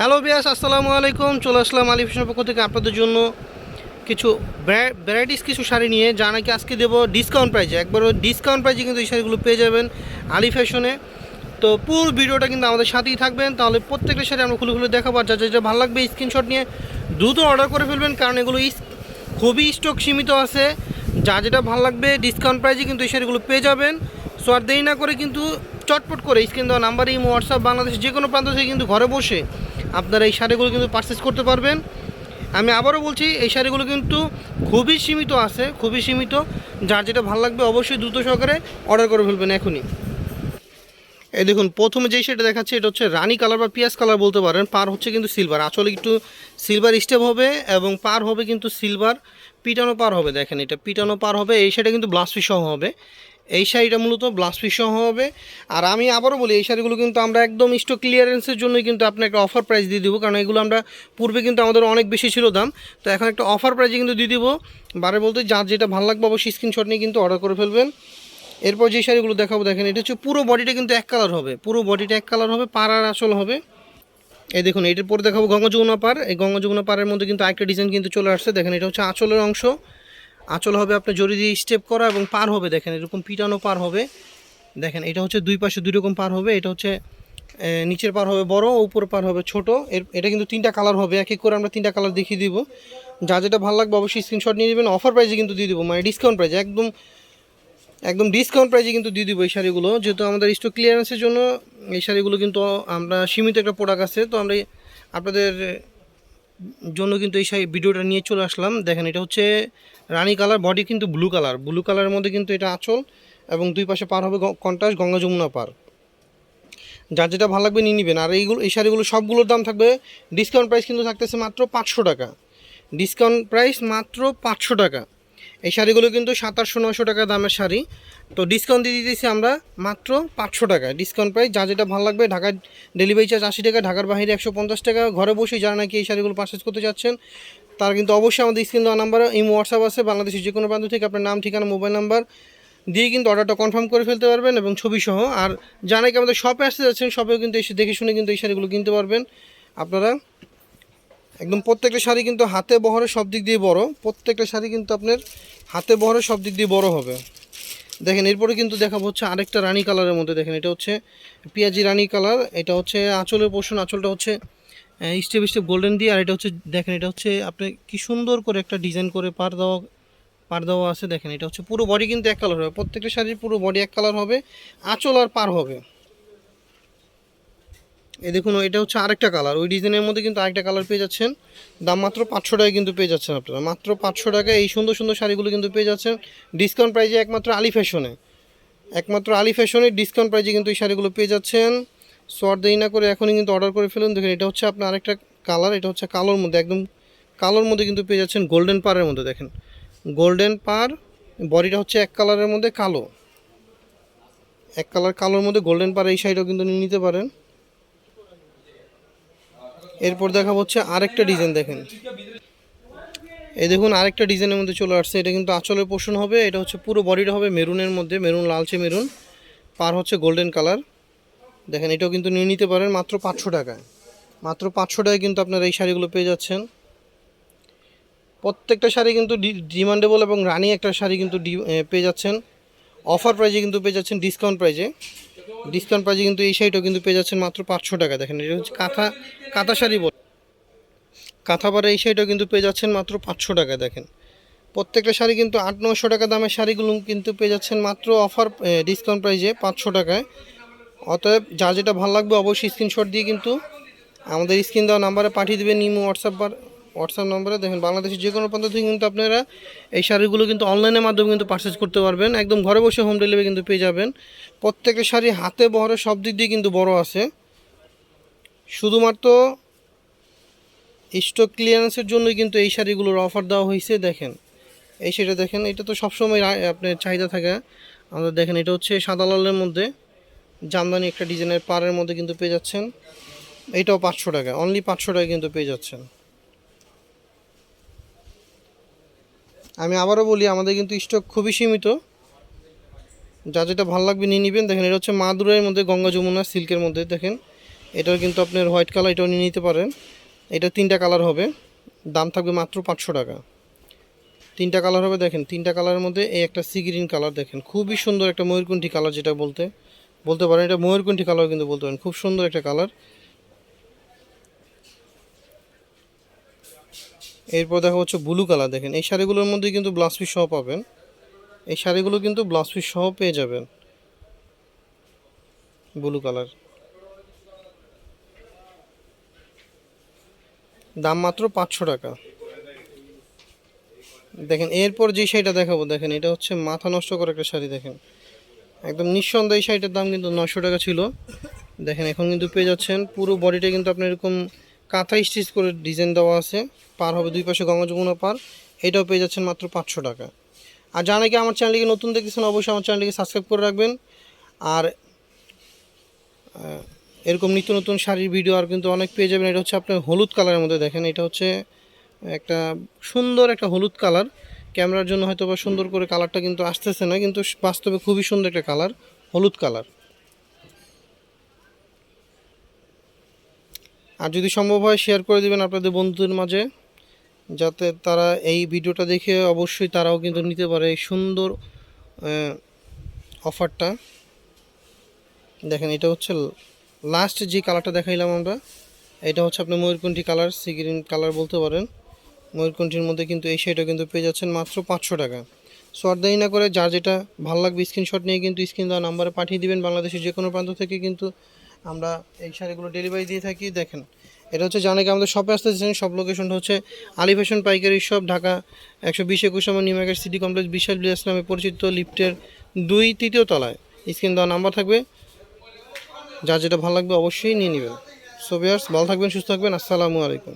Hello বিয়াস আসসালামু আলাইকুম। চলে আসলাম আলী ফ্যাশনের পক্ষ থেকে আপনাদের জন্য কিছু ভ্যারাইটিস কিছু শাড়ি নিয়ে, যা নাকি আজকে দেবো ডিসকাউন্ট প্রাইজে একবার ডিসকাউন্ট প্রাইজে কিন্তু এই শাড়িগুলো পেয়ে যাবেন আলী ফ্যাশনে। তো পুরো ভিডিওটা কিন্তু আমাদের সাথেই থাকবেন। তাহলে প্রত্যেকটা শাড়ি আমরা খুলে খুলে দেখাবো। আর যা যেটা ভালো লাগবে স্ক্রিনশট নিয়ে দ্রুত অর্ডার করে ফেলবেন, কারণ এগুলো খুবই স্টক সীমিত আছে। যা যেটা ভালো লাগবে ডিসকাউন্ট প্রাইজে কিন্তু এই শাড়িগুলো পেয়ে যাবেন। সো আর দেরি না করে কিন্তু চটপট করে স্ক্রিন দেওয়া নাম্বার এই হোয়াটসঅ্যাপ বাংলাদেশের যে কোনো প্রান্ত থেকে কিন্তু ঘরে বসে আপনারা এই শাড়িগুলো কিন্তু পারচেস করতে পারবেন। আমি আবারও বলছি, এই শাড়িগুলো কিন্তু খুবই সীমিত আছে, খুবই সীমিত। যার যেটা ভালো লাগবে অবশ্যই দ্রুত সহকারে অর্ডার করে ফেলবেন এখনই। এই দেখুন, প্রথমে যেই শাড়িটা দেখাচ্ছে, এটা হচ্ছে রানী কালার বা পিয়াজ কালার বলতে পারেন। পার হচ্ছে কিন্তু সিলভার আসলে একটু সিলভার স্টেপ হবে এবং পার হবে কিন্তু সিলভার পিটানো পার হবে। দেখেন এটা পিটানো পার হবে, এই শাড়িটা কিন্তু ব্লাউজ সহ হবে। এই শাড়িটা মূলত ব্লাউজ সহ হবে। আর আমি আবারও বলি, এই শাড়িগুলো কিন্তু আমরা একদম স্টক ক্লিয়ারেন্সের জন্যই কিন্তু আপনার একটা অফার প্রাইস দিয়ে দেবো, কারণ এগুলো আমরা পূর্বে কিন্তু আমাদের অনেক বেশি ছিল দাম। তো এখন একটা অফার প্রাইসে কিন্তু দিয়ে দেবো। বারে বলতে যার যেটা ভালো লাগবে অবশ্যই স্ক্রিনশট নিয়ে কিন্তু অর্ডার করে ফেলবেন। এরপর যে শাড়িগুলো দেখাবো, দেখেন, এটা হচ্ছে পুরো বডিটা কিন্তু এক কালার হবে। পুরো বডিটা এক কালার হবে, পাড়ার আসল হবে। এই দেখুন, এটার পরে দেখাবো গঙ্গা যমুনা পার এই গঙ্গা যমুনা পাড়ের মধ্যে কিন্তু আরেকটা ডিজাইন কিন্তু চলে আসছে। দেখেন, এটা হচ্ছে আঁচলের অংশ। আঁচল হবে আপনার জড়ি দিয়ে স্টেপ করা এবং পার হবে দেখেন, এরকম পিটানো পার হবে। দেখেন, এটা হচ্ছে দুই পাশে দুই রকম পার হবে, এটা হচ্ছে নিচের পার হবে বড়, উপর পার হবে ছোট। এর, এটা কিন্তু তিনটা কালার হবে, এক এক করে আমরা তিনটা কালার দেখিয়ে দিব। যা যেটা ভালো লাগবে অবশ্যই স্ক্রিনশট নিয়ে নেবেন অফার প্রাইসে কিন্তু দিয়ে দিব মানে ডিসকাউন্ট প্রাইসে একদম একদম ডিসকাউন্ট প্রাইসে কিন্তু দিয়ে দিব এই শাড়িগুলো। যেহেতু আমাদের স্টক ক্লিয়ারেন্সের জন্য, এই শাড়িগুলো কিন্তু আমরা সীমিত একটা প্রোডাক্ট আছে, তো আমরা আপনাদের জন্য কিন্তু এই ভিডিওটা নিয়ে চলে আসলাম। দেখেন, এটা হচ্ছে রানি কালার, বডি কিন্তু ব্লু কালার। ব্লু কালারের মধ্যে কিন্তু এটা আঁচল এবং দুই পাশে পার হবে কন্টাস গঙ্গা যমুনা পার। যার যেটা ভালো লাগবে নিয়ে নেবেন। আর এইগুলো এই শাড়িগুলো সবগুলোর দাম থাকবে ডিসকাউন্ট প্রাইস কিন্তু থাকতেছে মাত্র পাঁচশো টাকা। ডিসকাউন্ট প্রাইস মাত্র পাঁচশো টাকা। এই শাড়িগুলো কিন্তু সাতাশশো নশো টাকা দামের শাড়ি। তো ডিসকাউন্ট দিয়ে দিতেছি আমরা মাত্র পাঁচশো টাকা ডিসকাউন্ট প্রাইস যা যেটা ভালো লাগবে ঢাকার ডেলিভারি চার্জ আশি টাকা, ঢাকার বাইরে একশো পঞ্চাশ টাকা। ঘরে বসেই যারা নাকি এই শাড়িগুলো পারচেস করতে চাচ্ছেন, তার কিন্তু অবশ্যই আমাদের স্ক্রিন দেওয়া নাম্বার এই হোয়াটসঅ্যাপ আছে, বাংলাদেশের যে কোনো প্রান্ত থেকে আপনার নাম, ঠিকানা মোবাইল নাম্বার দিয়ে কিন্তু অর্ডারটা কনফার্ম করে ফেলতে পারবেন এবং ছবি সহ আর যা নাকি আমাদের শপে আসতে যাচ্ছেন শপেও কিন্তু এসে দেখে শুনে কিন্তু এই শাড়িগুলো কিনতে পারবেন। আপনারা একদম প্রত্যেকটা শাড়ি কিন্তু হাতে বহরে সব দিক দিয়ে বড়। প্রত্যেকটা শাড়ি কিন্তু আপনার হাতে বহরে সব দিক দিয়ে বড় হবে। দেখেন, এরপরে কিন্তু দেখাবো হচ্ছে আরেকটা রানী কালারের মধ্যে। দেখেন, এটা হচ্ছে পেঁয়াজি রানী কালার, এটা হচ্ছে আঁচলের পোষণ, আঁচলটা হচ্ছে স্টেপ স্টেপ গোল্ডেন দিয়ে, আর এটা হচ্ছে, দেখেন, এটা হচ্ছে আপনি কি সুন্দর করে একটা ডিজাইন করে পার দেওয়া পার দেওয়া আছে। দেখেন, এটা হচ্ছে পুরো বডি কিন্তু এক কালার হবে। প্রত্যেকটা শাড়ির পুরো বডি এক কালার হবে, আঁচল আর পার হবে। এই দেখুন, এটা হচ্ছে আরেকটা কালার ওই ডিজাইনের মধ্যে কিন্তু আরেকটা কালার পেয়ে যাচ্ছেন। দাম মাত্র পাঁচশো টাকায় কিন্তু পেয়ে যাচ্ছেন আপনারা। মাত্র পাঁচশো টাকায় এই সুন্দর সুন্দর শাড়িগুলো কিন্তু পেয়ে যাচ্ছেন। ডিসকাউন্ট প্রাইজে একমাত্র আলি ফ্যাশনে একমাত্র আলি ফ্যাশনে ডিসকাউন্ট প্রাইজে কিন্তু এই শাড়িগুলো পেয়ে যাচ্ছেন। শর্ট দেরি না করে এখনই কিন্তু অর্ডার করে ফেলুন। দেখুন, এটা হচ্ছে আপনার আরেকটা কালার এটা হচ্ছে কালোর মধ্যে, একদম কালোর মধ্যে কিন্তু পেয়ে যাচ্ছেন গোল্ডেন পারের মধ্যে, দেখেন। গোল্ডেন পার বডিটা হচ্ছে এক কালারের মধ্যে কালো। এক কালার কালোর মধ্যে গোল্ডেন পার এই শাড়িটাও কিন্তু নিতে পারেন। এরপর দেখা হচ্ছে আরেকটা ডিজাইন দেখেন। এই দেখুন আরেকটা ডিজাইনের মধ্যে চলে আসছে। এটা কিন্তু আঁচলের পোষণ হবে, এটা হচ্ছে পুরো বডিটা হবে মেরুনের মধ্যে, মেরুন, লালচে মেরুন, পার হচ্ছে গোল্ডেন কালার দেখেন, এটাও কিন্তু নিয়ে নিতে পারেন মাত্র পাঁচশো টাকায়। মাত্র পাঁচশো টাকায় কিন্তু আপনারা এই শাড়িগুলো পেয়ে যাচ্ছেন। প্রত্যেকটা শাড়ি কিন্তু ডিমান্ডেবল এবং রানি একটা শাড়ি কিন্তু পেয়ে যাচ্ছেন। অফার প্রাইজে কিন্তু পেয়ে যাচ্ছেন ডিসকাউন্ট প্রাইজে ডিসকাউন্ট প্রাইজে কিন্তু এই শাড়িটাও কিন্তু পেয়ে যাচ্ছেন মাত্র পাঁচশো টাকা। দেখেন, এটা হচ্ছে কাঁথা কাঁথা শাড়ি বল। কাঁথা পাড়া এই শাড়িটাও কিন্তু পেয়ে যাচ্ছেন মাত্র পাঁচশো টাকা, দেখেন। প্রত্যেকটা শাড়ি কিন্তু আট, নশো টাকা দামের শাড়িগুলো কিন্তু পেয়ে যাচ্ছেন মাত্র অফার ডিসকাউন্ট প্রাইজে পাঁচশো টাকায়। অতএব যা যেটা ভালো লাগবে অবশ্যই স্ক্রিনশট দিয়ে কিন্তু আমাদের স্ক্রিন দেওয়া নাম্বারে পাঠিয়ে দেবেন নিমো হোয়াটসঅ্যাপ হোয়াটসঅ্যাপ নম্বরে দেখেন, বাংলাদেশের যে কোনো প্রান্ত থেকে কিন্তু আপনারা এই শাড়িগুলো কিন্তু অনলাইনের মাধ্যমে কিন্তু পারচেস করতে পারবেন। একদম ঘরে বসে হোম ডেলিভারি কিন্তু পেয়ে যাবেন। প্রত্যেকটা শাড়ি হাতে বহরে সব দিক দিয়ে কিন্তু বড় আছে। শুধুমাত্র স্টক ক্লিয়ারেন্সের জন্যই কিন্তু এই শাড়িগুলোর অফার দেওয়া হয়েছে, দেখেন। এই সেটা দেখেন, এটা তো সবসময় আপনার চাহিদা থাকে। আমাদের দেখেন, এটা হচ্ছে সাদা লালের মধ্যে। জামদানি একটা ডিজাইনের পাড়ের মধ্যে কিন্তু পেয়ে যাচ্ছেন। এটাও পাঁচশো টাকা অনলি পাঁচশো টাকা কিন্তু পেয়ে যাচ্ছেন। আমি আবারও বলি, আমাদের কিন্তু স্টক খুবই সীমিত। যা যেটা ভালো লাগবে নিয়ে নেবেন। দেখেন, এটা হচ্ছে মাদুরের মধ্যে গঙ্গা যমুনা সিল্কের মধ্যে, দেখেন। এটাও কিন্তু আপনার হোয়াইট কালার, এটাও নিয়ে নিতে পারেন। এটা তিনটা কালার হবে। দাম থাকবে মাত্র পাঁচশো টাকা। তিনটা কালার হবে, দেখেন, তিনটা কালারের মধ্যে এই একটা সি গ্রিন কালার, দেখেন। খুবই সুন্দর একটা ময়ূরকণ্ঠী কালার যেটা বলতে বলতে পারেন। এটা ময়ূরকণ্ঠী কালার কিন্তু বলতে পারেন। খুব সুন্দর একটা কালার। এরপর দেখা হচ্ছে ব্লু কালার দেখেন। এই শাড়িগুলোর মধ্যে কিন্তু ব্লাউজ পিস সহ পাবেন। এই শাড়িগুলো কিন্তু ব্লাউজ পিস সহ পেয়ে যাবেন। ব্লু কালার দাম মাত্র পাঁচশো টাকা। দেখেন, এরপর যে শাড়িটা দেখাবো, দেখেন, এটা হচ্ছে মাথা নষ্ট করা একটা শাড়ি, দেখেন। একদম নিঃসন্দেহে শাড়িটার দাম কিন্তু নশো টাকা ছিল। দেখেন, এখন কিন্তু পেয়ে যাচ্ছেন, পুরো বডিটা কিন্তু আপনার এরকম কাঁথা স্টিচ করে ডিজাইন দেওয়া আছে। পার হবে দুই পাশে গঙ্গা যমুনা পার। এটাও পেয়ে যাচ্ছেন মাত্র পাঁচশো টাকা। আর যারা নাকি আমার চ্যানেলটিকে নতুন দেখেছেন অবশ্যই আমার চ্যানেলটিকে সাবস্ক্রাইব করে রাখবেন। আর এরকম নিত্য নতুন শাড়ির ভিডিও আর কিন্তু অনেক পেয়ে যাবেন। এটা হচ্ছে আপনার হলুদ কালারের মধ্যে দেখেন। এটা হচ্ছে একটা সুন্দর একটা হলুদ কালার। ক্যামেরার জন্য হয়তো বা সুন্দর করে কালারটা কিন্তু আসতেছে না, কিন্তু বাস্তবে খুবই সুন্দর একটা কালার, হলুদ কালার। আর যদি সম্ভব হয় শেয়ার করে দিবেন আপনাদের বন্ধুদের মাঝে, যাতে তারা এই ভিডিওটা দেখে অবশ্যই তারাও কিন্তু নিতে পারে এই সুন্দর অফারটা দেখেন, এটা হচ্ছে লাস্ট যে কালারটা দেখাইলাম আমরা, এটা হচ্ছে আপনার ময়ূরকণ্ঠী কালার সি গ্রিন কালার বলতে পারেন। ময়ূরকণ্ঠীর মধ্যে কিন্তু এই শাড়িটা কিন্তু পেয়ে যাচ্ছেন মাত্র পাঁচশো টাকা। সো আর না করে যার যেটা ভালো লাগবে স্ক্রিনশট নিয়ে কিন্তু স্ক্রিন দেওয়া নাম্বারে পাঠিয়ে দিবেন। বাংলাদেশের যে কোনো প্রান্ত থেকে কিন্তু আমরা এই শাড়িগুলো ডেলিভারি দিয়ে থাকি, দেখেন। এটা হচ্ছে জানাকে আমাদের শপে আসতে চাইছেন সব লোকেশনটা হচ্ছে আলী ফ্যাশন পাইকারি শপ ঢাকা একশো বিশ একুশ নম্বর new market city complex Bishal Bilas নামে পরিচিত লিফটের দুই তৃতীয় তলায়। স্ক্রিন দেওয়া নাম্বার থাকবে। যা যেটা ভালো লাগবে অবশ্যই নিয়ে নেবেন। সোভিয়ার্স ভালো থাকবেন, সুস্থ থাকবেন। আসসালামু আলাইকুম।